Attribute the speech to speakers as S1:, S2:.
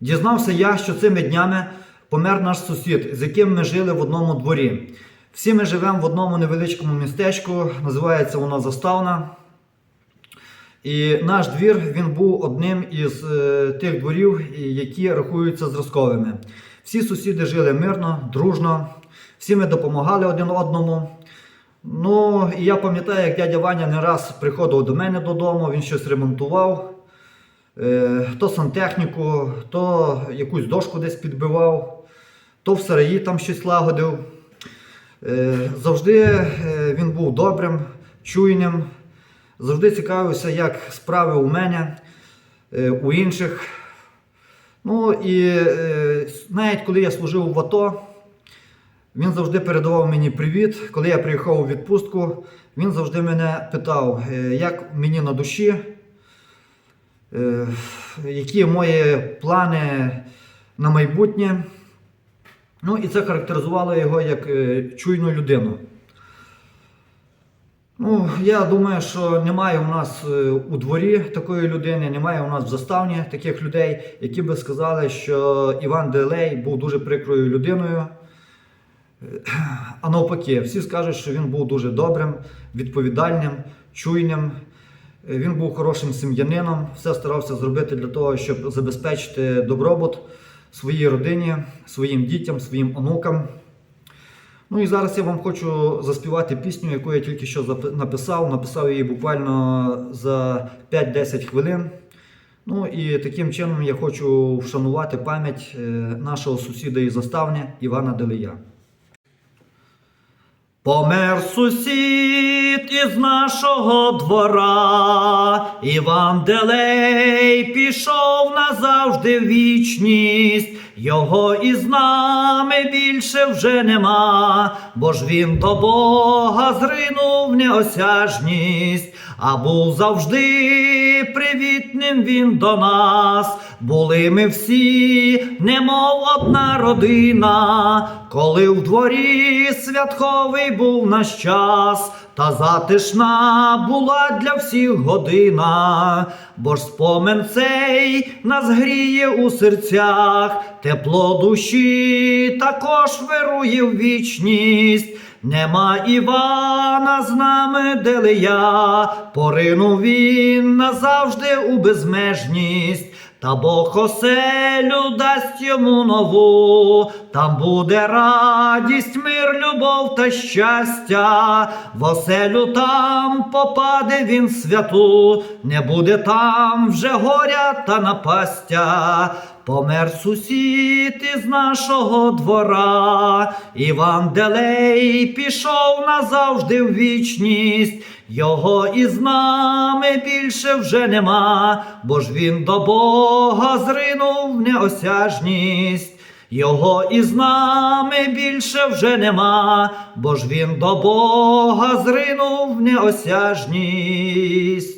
S1: Дізнався я, що цими днями помер наш сусід, з яким ми жили в одному дворі. Всі ми живемо в одному невеличкому містечку, називається воно Заставна. І наш двір він був одним із е, тих дворів, які рахуються зразковими. Всі сусіди жили мирно, дружно, всі ми допомагали один одному. Ну, і я пам'ятаю, як дядя Ваня не раз приходив до мене додому, він щось ремонтував, то сантехніку, то якусь дошку десь підбивав, то в сараї там щось лагодив. Е, Завжди е, він був добрим, чуйним, завжди цікавився, як справи у мене, е, у інших. Ну і е, навіть коли я служив в АТО, він завжди передавав мені привіт. Коли я приїхав у відпустку, він завжди мене питав, е, як мені на душі, е, які мої плани на майбутнє. Ну і це характеризувало його як е, чуйну людину. Ну, я думаю, що немає у нас е, у дворі такої людини, немає у нас в заставні таких людей, які би сказали, що Іван Делей був дуже прикрою людиною. Е, А навпаки, всі скажуть, що він був дуже добрим, відповідальним, чуйним. Він був хорошим сім'янином, все старався зробити для того, щоб забезпечити добробут своїй родині, своїм дітям, своїм онукам. Ну і зараз я вам хочу заспівати пісню, яку я тільки що написав. Написав її буквально за 5-10 хвилин. Ну і таким чином я хочу вшанувати пам'ять е, нашого сусіда із заставні Івана Делия. Помер сусід із нашого двора, Іван Делей пішов назавжди в вічність, його із нами більше вже нема, бо ж він до Бога зринув неосяжність, а був завжди привітним він до нас. Були ми всі, немов одна родина, коли в дворі святковий був наш час, та затишна була для всіх година, бо ж спомин цей нас гріє у серцях, тепло душі також вирує в вічність. Нема Івана з нами Делия, поринув він назавжди у безмежність. Та Бог оселю дасть йому нову, там буде радість, мир, любов та щастя. В оселю там попаде він святу, не буде там вже горя та напастя. Помер сусід із нашого двора, Іван Делей пішов назавжди в вічність, його із нами більше вже нема, бо ж він до Бога зринув неосяжність. Його із нами більше вже нема, бо ж він до Бога зринув неосяжність.